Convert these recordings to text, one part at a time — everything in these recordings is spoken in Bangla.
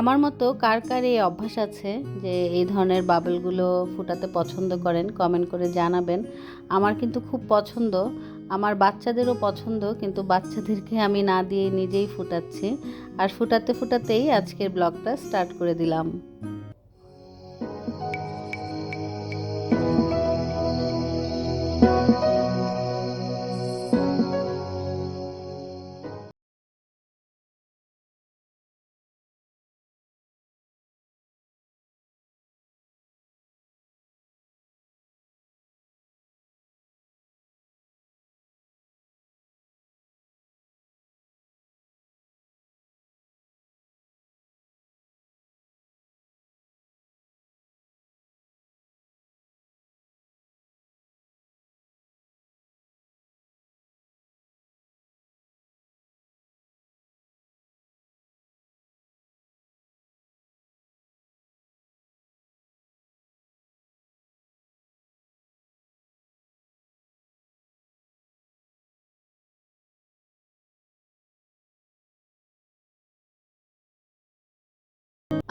আমার মতো কার কার এই অভ্যাস আছে যে এই ধরনের বাবলগুলো ফুটাতে পছন্দ করেন কমেন্ট করে জানাবেন? আমার কিন্তু খুব পছন্দ। আমার বাচ্চাদেরও পছন্দ, কিন্তু বাচ্চাদেরকে আমি না দিয়ে নিজেই ফুটাচ্ছি। আর ফুটাতে ফুটাতেই আজকের ব্লগটা স্টার্ট করে দিলাম।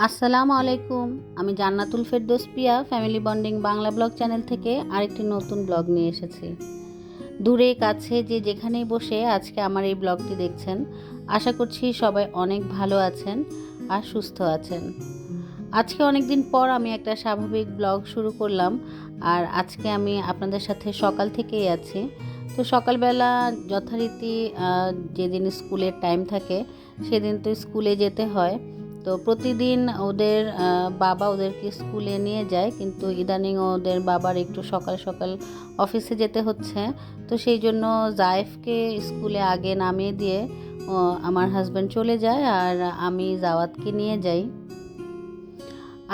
আসসালামু আলাইকুম, আমি Jannatul Ferdous Piya family bonding Bangla blog channel থেকে আরেকটি নতুন ব্লগ নিয়ে এসেছি। দূরে, কাছে, যে যেখানেই বসে আজকে আমার এই ব্লগটি দেখছেন, আশা করছি সবাই অনেক ভালো আছেন আর সুস্থ আছেন। আজকে অনেক দিন পর আমি একটা স্বাভাবিক ব্লগ শুরু করলাম, আর আজকে আমি আপনাদের সাথে সকাল থেকেই আছি। তো সকালবেলা যথারীতি যেদিন স্কুলের টাইম থাকে, সেদিন তো স্কুলে যেতে হয়। তো প্রতিদিন ওদের বাবা ওদেরকে স্কুলে নিয়ে যায়, কিন্তু ইদানিং ওদের বাবার একটু সকাল সকাল অফিসে যেতে হচ্ছে। তো সেই জন্য জায়েফকে স্কুলে আগে নামিয়ে দিয়ে আমার হাজব্যান্ড চলে যায় আর আমি জাওয়াতকে নিয়ে যাই।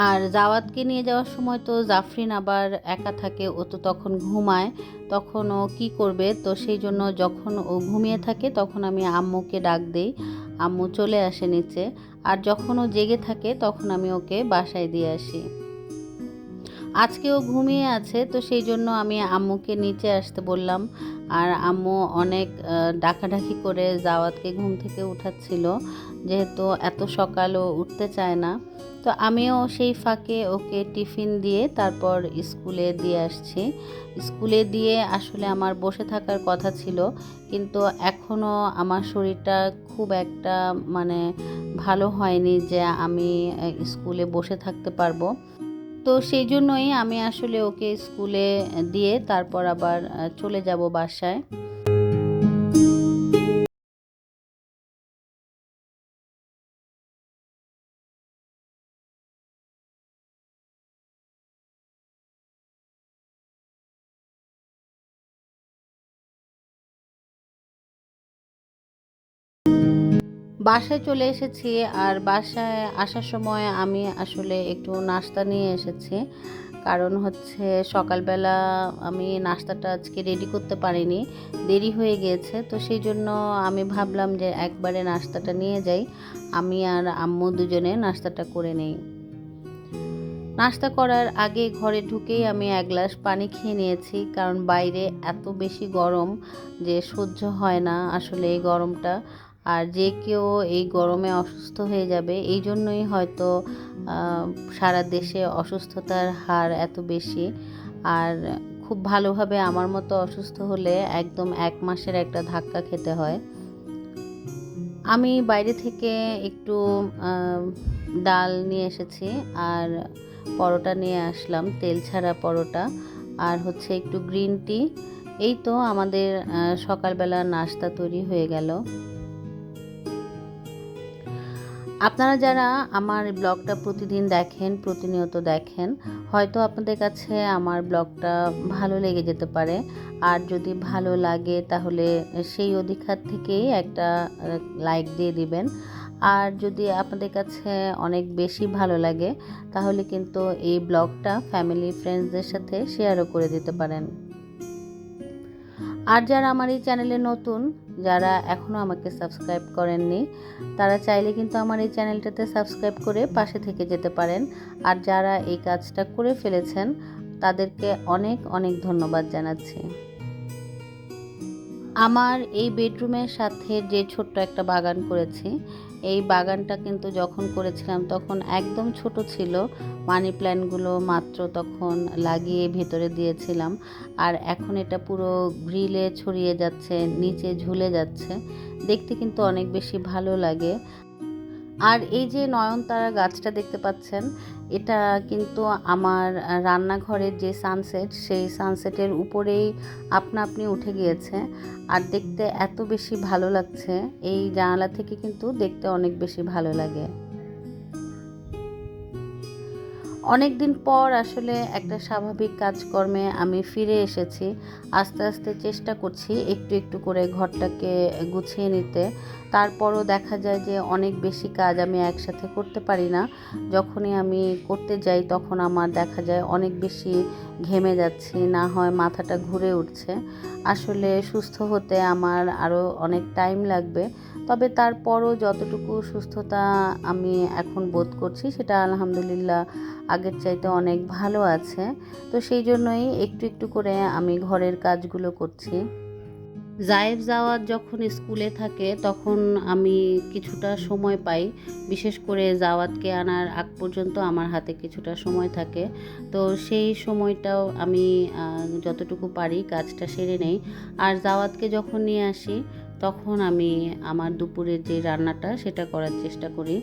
আর জাওয়াতকে নিয়ে যাওয়ার সময় তো জাফরিন আবার একা থাকে, ও তো তখন ঘুমায়, তখন ও কী করবে? তো সেই জন্য যখন ও ঘুমিয়ে থাকে, তখন আমি আম্মুকে ডাক দিই। আম্মু চলে আসে নিচে। আর যখন ও জেগে থাকে তখন আমি ওকে বাসায় দিয়ে আসি। আজকে ও ঘুমিয়ে আছে, তো সেই জন্য আমি আম্মুকে নিচে আসতে বললাম। আর আম্মু অনেক ডাকাডাকি করে জাওয়াতকে ঘুম থেকে উঠাচ্ছিল, যেহেতু এত সকাল ও উঠতে চায় না। তো আমিও সেই ফাঁকে ওকে টিফিন দিয়ে তারপর স্কুলে দিয়ে আসছি। স্কুলে দিয়ে আসলে আমার বসে থাকার কথা ছিল, কিন্তু এখনও আমার শরীরটা খুব একটা মানে ভালো হয়নি যে আমি স্কুলে বসে থাকতে পারব। তো সেই জন্যই আমি আসলে ওকে স্কুলে দিয়ে তারপর আবার চলে যাব বাসায়। বাসায় চলে এসেছি আর বাসায় আসার সময় আমি আসলে একটু নাস্তা নিয়ে এসেছি। কারণ হচ্ছে সকালবেলা আমি নাস্তাটা আজকে রেডি করতে পারিনি, দেরি হয়ে গিয়েছে। তো সেই জন্য আমি ভাবলাম যে একবারে নাস্তাটা নিয়ে যাই। আমি আর আম্মু দুজনে নাস্তাটা করে নেই। নাস্তা করার আগে ঘরে ঢুকেই আমি এক গ্লাস পানি খেয়ে নিয়েছি। কারণ বাইরে এত বেশি গরম যে সহ্য হয় না আসলে এই গরমটা। আর যে কেউ এই গরমে অসুস্থ হয়ে যাবে, এই জন্যই হয়তো সারা দেশে অসুস্থতার হার এত বেশি। আর খুব ভালোভাবে আমার মতো অসুস্থ হলে একদম এক মাসের একটা ধাক্কা খেতে হয়। আমি বাইরে থেকে একটু ডাল নিয়ে এসেছি আর পরোটা নিয়ে আসলাম, তেল ছাড়া পরোটা। আর হচ্ছে একটু গ্রিন টি। এই তো আমাদের সকালবেলা নাস্তা তৈরি হয়ে গেল। আপনারা যারা আমার ব্লগটা প্রতিদিন দেখেন, প্রতিনিয়ত দেখেন, হয়তো আপনাদের কাছে আমার ব্লগটা ভালো লেগে যেতে পারে। আর যদি ভালো লাগে, তাহলে সেই অধিকার থেকেই একটা লাইক দিয়ে দিবেন। আর যদি আপনাদের কাছে অনেক বেশি ভালো লাগে, তাহলে কিন্তু এই ব্লগটা ফ্যামিলি ফ্রেন্ডসদের সাথে শেয়ারও করে দিতে পারেন। আর যারা আমার এই চ্যানেলে নতুন, যারা এখনও আমাকে সাবস্ক্রাইব করেননি, তারা চাইলে কিন্তু আমার এই চ্যানেলটাতে সাবস্ক্রাইব করে পাশে থেকে যেতে পারেন। আর যারা এই কাজটা করে ফেলেছেন, তাদেরকে অনেক অনেক ধন্যবাদ জানাচ্ছি। আমার এই বেডরুমের সাথে যে ছোট্ট একটা বাগান করেছি, এই বাগানটা কিন্তু যখন করেছিলাম তখন একদম ছোট ছিল। মানি প্ল্যান্টগুলো মাত্র তখন লাগিয়ে ভেতরে দিয়েছিলাম। আর এখন এটা পুরো গ্রিলে ছড়িয়ে যাচ্ছে, নিচে ঝুলে যাচ্ছে। দেখতে কিন্তু অনেক বেশি ভালো লাগে। আর এই যে নয়নতারা গাছটা দেখতে পাচ্ছেন, এটা কিন্তু আমার রান্নাঘরের যে সানসেট সেই সানসেটের উপরেই আপনা আপনি উঠে গিয়েছে। আর দেখতে এত বেশি ভালো লাগছে, এই জানালা থেকে কিন্তু দেখতে অনেক বেশি ভালো লাগে। অনেক দিন পর আসলে একটা স্বাভাবিক কাজকর্মে আমি ফিরে এসেছি। আস্তে আস্তে চেষ্টা করছি একটু একটু করে ঘরটাকে গুছিয়ে নিতে। তারপরও দেখা যায় যে অনেক বেশি কাজ আমি একসাথে করতে পারি না। যখনই আমি করতে যাই তখন আমার দেখা যায় অনেক বেশি ঘেমে যাচ্ছি, না হয় মাথাটা ঘুরে উঠছে। আসলে সুস্থ হতে আমার আরও অনেক টাইম লাগবে। তবে তারপরও যতটুকু সুস্থতা আমি এখন বোধ করছি, সেটা আলহামদুলিল্লাহ আগের চাইতে অনেক ভালো আছে। তো সেই জন্যই একটু একটু করে আমি ঘরের কাজগুলো করছি। জায়েব জাওয়াত যখন স্কুলে থাকে, তখন আমি কিছুটা সময় পাই। বিশেষ করে জাওয়াতকে আনার আগ পর্যন্ত আমার হাতে কিছুটা সময় থাকে। তো সেই সময়টাও আমি যতটুকু পারি কাজটা সেরে নেই। আর জাওয়াতকে যখন নিয়ে আসি তখন আমি আমার দুপুরের যে রান্নাটা সেটা করার চেষ্টা করি।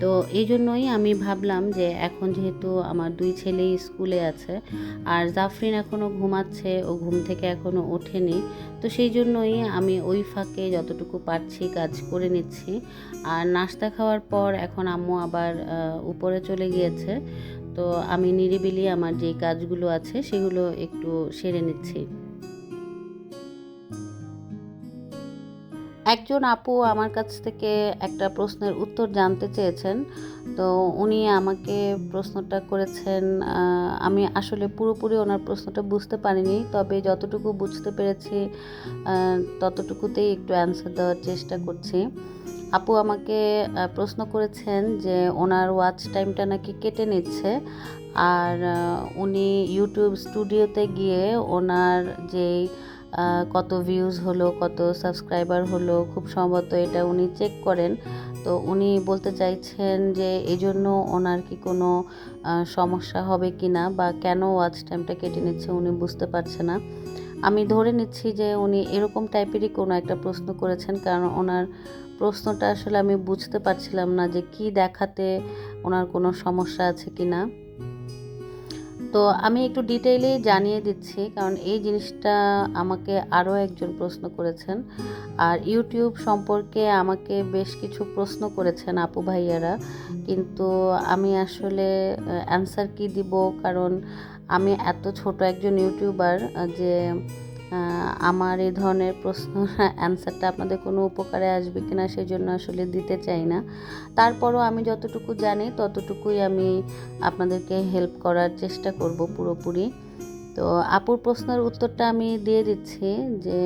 তো এই জন্যই আমি ভাবলাম যে এখন যেহেতু আমার দুই ছেলে স্কুলে আছে, আর জাফরিন এখনও ঘুমাচ্ছে, ও ঘুম থেকে এখনও ওঠেনি, তো সেই জন্যই আমি ওই ফাঁকে যতটুকু পারছি কাজ করে নিচ্ছি। আর নাস্তা খাওয়ার পর এখন আম্মু আবার উপরে চলে গিয়েছে, তো আমি নিরিবিলি আমার যে কাজগুলো আছে সেগুলো একটু সেরে নিচ্ছি। একজন আপু আমার কাছ থেকে একটা প্রশ্নের উত্তর জানতে চেয়েছেন। তো উনি আমাকে প্রশ্নটা করেছেন আমি আসলে পুরোপুরি ওনার প্রশ্নটা বুঝতে পারিনি, তবে যতটুকু বুঝতে পেরেছি ততটুকুতেই একটু অ্যান্সার দেওয়ার চেষ্টা করছি। আপু আমাকে প্রশ্ন করেছেন যে ওনার ওয়াচ টাইমটা নাকি কেটে নিচ্ছে, আর উনি ইউটিউব স্টুডিওতে গিয়ে ওনার যেই কত ভিউজ হলো, কত সাবস্ক্রাইবার হলো, খুব সম্ভবত এটা উনি চেক করেন। তো উনি বলতে চাইছেন যে এই জন্য ওনার কি কোনো সমস্যা হবে কি না বা কেন ওয়াচ টাইমটা কেটে নিচ্ছে উনি বুঝতে পারছে না। আমি ধরে নিচ্ছি যে উনি এরকম টাইপেরই কোনো একটা প্রশ্ন করেছেন, কারণ ওনার প্রশ্নটা আসলে আমি বুঝতে পারছিলাম না যে কি দেখাতে ওনার কোনো সমস্যা আছে কি না তো আমি একটু ডিটেইলেই জানিয়ে দিচ্ছি, কারণ এই জিনিসটা আমাকে আরও একজন প্রশ্ন করেছেন। আর ইউটিউব সম্পর্কে আমাকে বেশ কিছু প্রশ্ন করেছেন আপু ভাইয়ারা, কিন্তু আমি আসলে অ্যান্সার কি দিব? কারণ আমি এত ছোট একজন ইউটিউবার যে আমার এই ধরনের প্রশ্ন অ্যান্সারটা আপনাদের কোনো উপকারে আসবে কি না সেই জন্য আসলে দিতে চাই না। তারপরও আমি যতটুকু জানি, ততটুকুই আমি আপনাদেরকে হেল্প করার চেষ্টা করব পুরোপুরি। তো আপুর প্রশ্নের উত্তরটা আমি দিয়ে দিচ্ছি যে,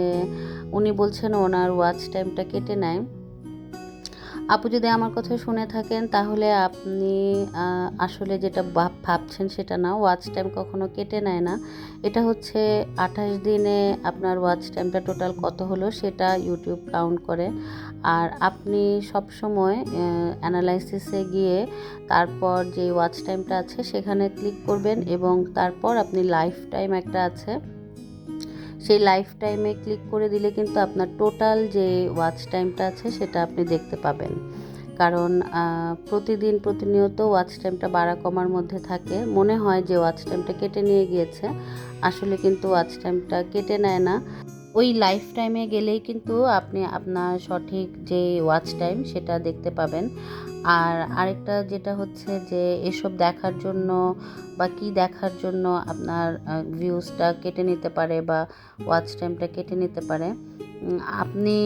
উনি বলছেন ওনার ওয়াচ টাইমটা কেটে নেয়। আপু যদি আমার কথা শুনে থাকেন, তাহলে আপনি আসলে যেটা ভাবছেন সেটা না। ওয়াচ টাইম কখনো কেটে নেয় না। এটা হচ্ছে আঠাশ দিনে আপনার ওয়াচ টাইমটা টোটাল কত হলো সেটা ইউটিউব কাউন্ট করে। আর আপনি সব সময় অ্যানালাইসিসে গিয়ে তারপর যে ওয়াচ টাইমটা আছে সেখানে ক্লিক করবেন এবং তারপর আপনি লাইফ টাইম একটা আছে। সেই লাইফ টাইমে ক্লিক করে দিলে কিন্তু আপনার টোটাল যে ওয়াচ টাইমটা আছে সেটা আপনি দেখতে পাবেন। কারণ প্রতিদিন প্রতিনিয়ত ওয়াচ টাইমটা বাড়া কমার মধ্যে থাকে। মনে হয় যে ওয়াচ টাইমটা কেটে নিয়ে গিয়েছে। আসলে কিন্তু ওয়াচ টাইমটা কেটে নেয় না। ওই লাইফ টাইমে গেলেই কিন্তু আপনি আপনার সঠিক যে ওয়াচ টাইম সেটা দেখতে পাবেন। আর আরেকটা যেটা হচ্ছে যে এসব দেখার জন্য বা কি দেখার জন্য আপনার ভিউজটা কেটে নিতে পারে বা ওয়াচ টাইমটা কেটে নিতে পারে। আপনি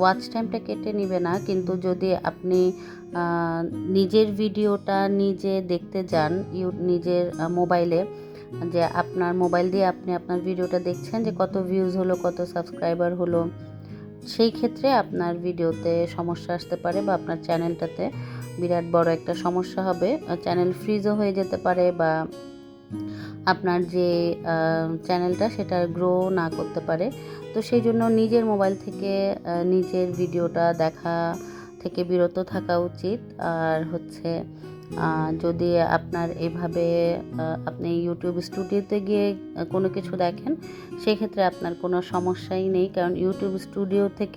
ওয়াচ টাইমটা কেটে নিবে না, কিন্তু যদি আপনি নিজের ভিডিওটা নিজে দেখতে যান ইউ নিজের মোবাইলে যে আপনার মোবাইল দিয়ে আপনি আপনার ভিডিওটা দেখছেন যে কত ভিউজ হলো, কত সাবস্ক্রাইবার হলো, সেই ক্ষেত্রে আপনার ভিডিওতে সমস্যা আসতে পারে বা আপনার চ্যানেলটাতে বিরাট বড় একটা সমস্যা হবে। চ্যানেল ফ্রিজও হয়ে যেতে পারে বা আপনার যে চ্যানেলটা সেটা গ্রো না করতে পারে। তো সেই জন্য নিজের মোবাইল থেকে নিজের ভিডিওটা দেখা থেকে বিরত থাকা উচিত। আর হচ্ছে যদি আপনার এভাবে আপনি ইউটিউব স্টুডিওতে গিয়ে কোনো কিছু দেখেন, সেক্ষেত্রে আপনার কোনো সমস্যাই নেই, কারণ ইউটিউব স্টুডিও থেকে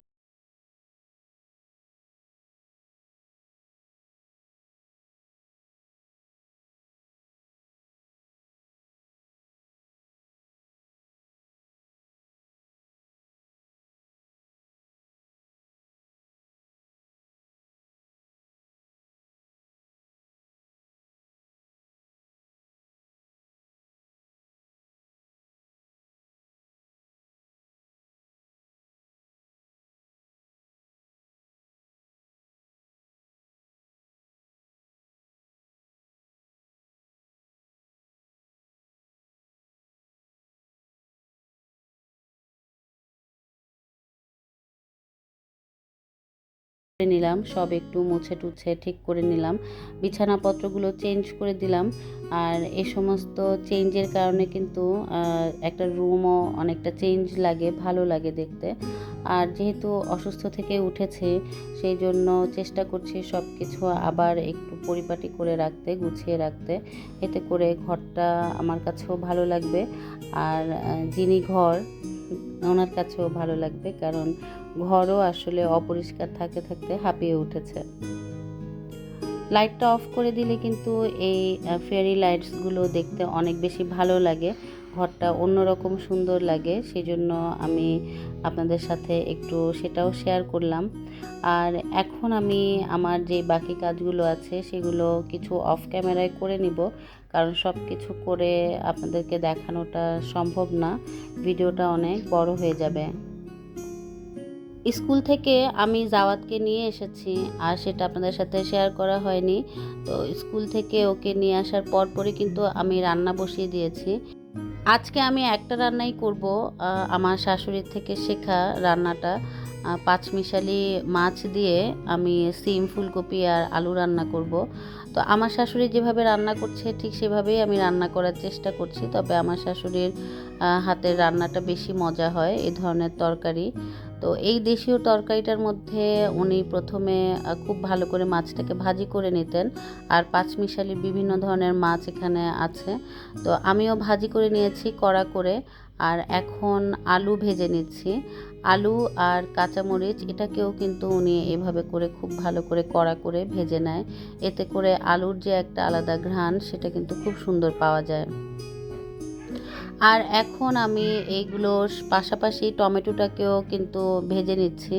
নিলাম, সব একটু মুছে টুছে ঠিক করে নিলাম। বিছানাপত্রগুলো চেঞ্জ করে দিলাম আর এই সমস্ত চেঞ্জের কারণে কিন্তু একটা রুমও অনেকটা চেঞ্জ লাগে, ভালো লাগে দেখতে। আর যেহেতু অসুস্থ থেকে উঠেছে, সেই জন্য চেষ্টা করছি সব কিছু আবার একটু পরিপাটি করে রাখতে, গুছিয়ে রাখতে। এতে করে ঘরটা আমার কাছেও ভালো লাগবে। আর যিনি ঘর, ওনার কাছেও ভালো লাগবে কারণ ঘরও আসলে অপরিষ্কার থাকতে থাকতে হাঁপিয়ে উঠেছে। লাইটটা অফ করে দিলে কিন্তু এই ফেয়ারি লাইটসগুলো দেখতে অনেক বেশি ভালো লাগে। ঘরটা অন্যরকম সুন্দর লাগে সেই জন্য আমি আপনাদের সাথে একটু সেটাও শেয়ার করলাম। আর এখন আমি আমার যে বাকি কাজগুলো আছে, সেগুলো কিছু অফ ক্যামেরায় করে নিব, কারণ সব কিছু করে আপনাদেরকে দেখানোটা সম্ভব না। ভিডিওটা অনেক বড় হয়ে যাবে। স্কুল থেকে আমি জাওয়াতকে নিয়ে এসেছি আর সেটা আপনাদের সাথে শেয়ার করা হয়নি। তো স্কুল থেকে ওকে নিয়ে আসার পরপরই কিন্তু আমি রান্না বসিয়ে দিয়েছি। আজকে আমি একটা রান্নাই করব আমার শাশুড়ির থেকে শেখা রান্নাটা। পাঁচমিশালি মাছ দিয়ে আমি সিম, ফুলকপি আর আলু রান্না করব। তো আমার শাশুড়ি যেভাবে রান্না করছে, ঠিক সেভাবেই আমি রান্না করার চেষ্টা করছি। তবে আমার শাশুড়ির হাতের রান্নাটা বেশি মজা হয় এই ধরনের তরকারি। তো এই দেশীয় তরকারিটার মধ্যে উনি প্রথমে খুব ভালো করে মাছটাকে ভাজি করে নিতেন। আর পাঁচমিশালি বিভিন্ন ধরনের মাছ এখানে আছে। তো আমিও ভাজি করে নিয়েছি, কড়া করে। আর এখন আলু ভেজে নিচ্ছি। আলু আর কাঁচামরিচ, এটাকেও কিন্তু উনি এভাবে করে খুব ভালো করে কড়া করে ভেজে নেয়। এতে করে আলুর যে একটা আলাদা ঘ্রাণ, সেটা কিন্তু খুব সুন্দর পাওয়া যায়। আর এখন আমি এইগুলো পাশাপাশি টমেটোটাকেও কিন্তু ভেজে নিচ্ছি।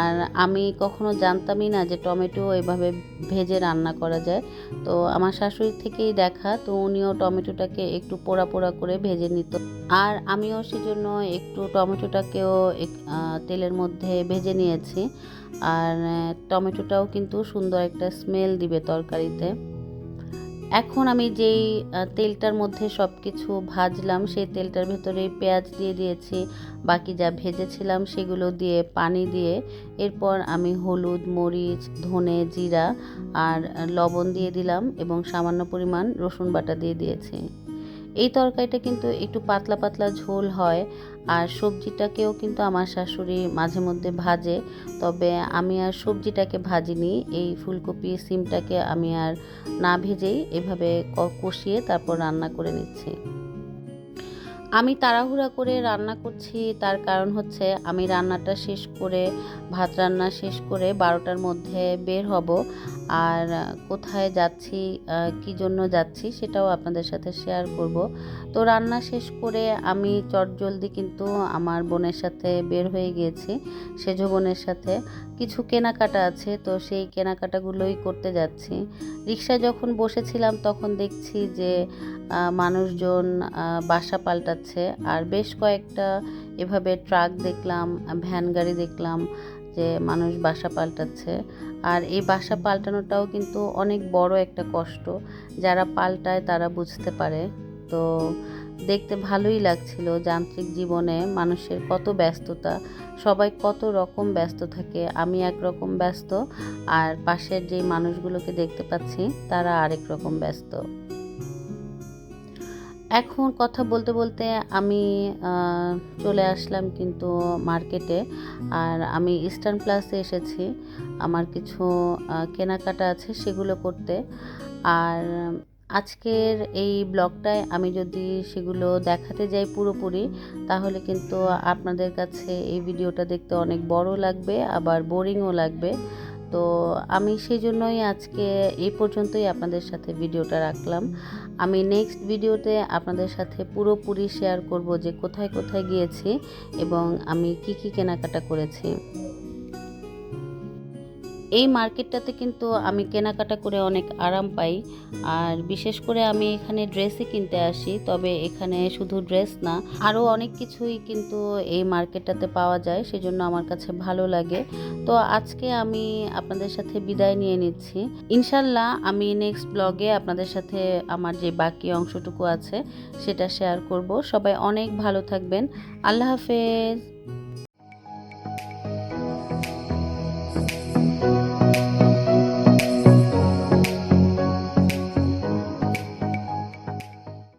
আর আমি কখনো জানতামই না যে টমেটো এভাবে ভেজে রান্না করা যায়। তো আমার শাশুড়ির থেকেই দেখা, তো উনিও টমেটোটাকে একটু পোড়া পোড়া করে ভেজে নিত। আর আমিও সেজন্য একটু টমেটোটাকেও তেলের মধ্যে ভেজে নিয়েছি। আর টমেটোটাও কিন্তু সুন্দর একটা স্মেল দিবে তরকারিতে। এখন আমি যেই তেলটার মধ্যে সব কিছু ভাজলাম, সেই তেলটার ভেতরে পেঁয়াজ দিয়ে দিয়েছি, বাকি যা ভেজেছিলাম সেগুলো দিয়ে, পানি দিয়ে, এরপর আমি হলুদ, মরিচ, ধনে জিরা আর লবণ দিয়ে দিলাম এবং সামান্য পরিমাণ রসুন বাটা দিয়ে দিয়েছি। এই তরকারিটা কিন্তু একটু পাতলা পাতলা ঝোল হয় আর সবজিটাকেও কিন্তু আমার শাশুড়ি মাঝে মধ্যে ভাজে। তবে আমি আর সবজিটাকে ভাজিনি, এই ফুলকপি সিমটাকে আমি আর না ভেজেই এভাবে কষিয়ে তারপর রান্না করে নিচ্ছি। আমি তাড়াহুড়া করে রান্না করছি, তার কারণ হচ্ছে আমি রান্নাটা শেষ করে, ভাত রান্না শেষ করে বারোটার মধ্যে বের হব। আর কোথায় যাচ্ছি কি জন্য যাচ্ছি সেটাও আপনাদের সাথে শেয়ার করব। তো রান্না শেষ করে আমি চটজলদি কিন্তু আমার বোনের সাথে বের হয়ে গিয়েছি, সেজ বোনের সাথে। কিছু কেনাকাটা আছে, তো সেই কেনাকাটাগুলোই করতে যাচ্ছি। রিক্সায় যখন বসেছিলাম তখন দেখছি যে মানুষজন বাসা পাল্টাচ্ছে। আর বেশ কয়েকটা এভাবে ট্রাক দেখলাম, ভ্যান গাড়ি দেখলাম যে মানুষ বাসা পাল্টাচ্ছে। আর এই বাসা পাল্টানোটাও কিন্তু অনেক বড় একটা কষ্ট। যারা পাল্টায় তারা বুঝতে পারে। তো দেখতে ভালোই লাগছিল যান্ত্রিক জীবনে মানুষের কত ব্যস্ততা। সবাই কত রকম ব্যস্ত থাকে, আমি একরকম ব্যস্ত। আর পাশের যে মানুষগুলোকে দেখতে পাচ্ছি, তারা আরেক রকম ব্যস্ত। এখন কথা বলতে বলতে আমি চলে আসলাম কিন্তু মার্কেটে। আর আমি ইস্টার্ন প্লাসে এসেছি। আমার কিছু কেনাকাটা আছে সেগুলো করতে। আর আজকের এই ব্লগটায় আমি যদি সেগুলো দেখাতে যাই পুরোপুরি, তাহলে কিন্তু আপনাদের কাছে এই ভিডিওটা দেখতে অনেক বড় লাগবে, আবার বোরিংও লাগবে। তো আমি সেই জন্যই আজকে এই পর্যন্তই আপনাদের সাথে ভিডিওটা রাখলাম। আমি নেক্সট ভিডিওতে আপনাদের সাথে পুরোপুরি শেয়ার করব যে কোথায় কোথায় গিয়েছি এবং আমি কি কি কেনাকাটা করেছি। এই মার্কেটটাতে কিন্তু আমি কেনাকাটা করে অনেক আরাম পাই। আর বিশেষ করে আমি এখানে ড্রেসই কিনতে আসি, তবে এখানে শুধু ড্রেস না আরও অনেক কিছুই কিন্তু এই মার্কেটটাতে পাওয়া যায়, সেজন্য আমার কাছে ভালো লাগে। তো আজকে আমি আপনাদের সাথে বিদায় নিয়ে নিচ্ছি। ইনশাল্লাহ আমি নেক্সট ব্লগে আপনাদের সাথে আমার যে বাকি অংশটুকু আছে, সেটা শেয়ার করব। সবাই অনেক ভালো থাকবেন। আল্লাহ হাফেজ।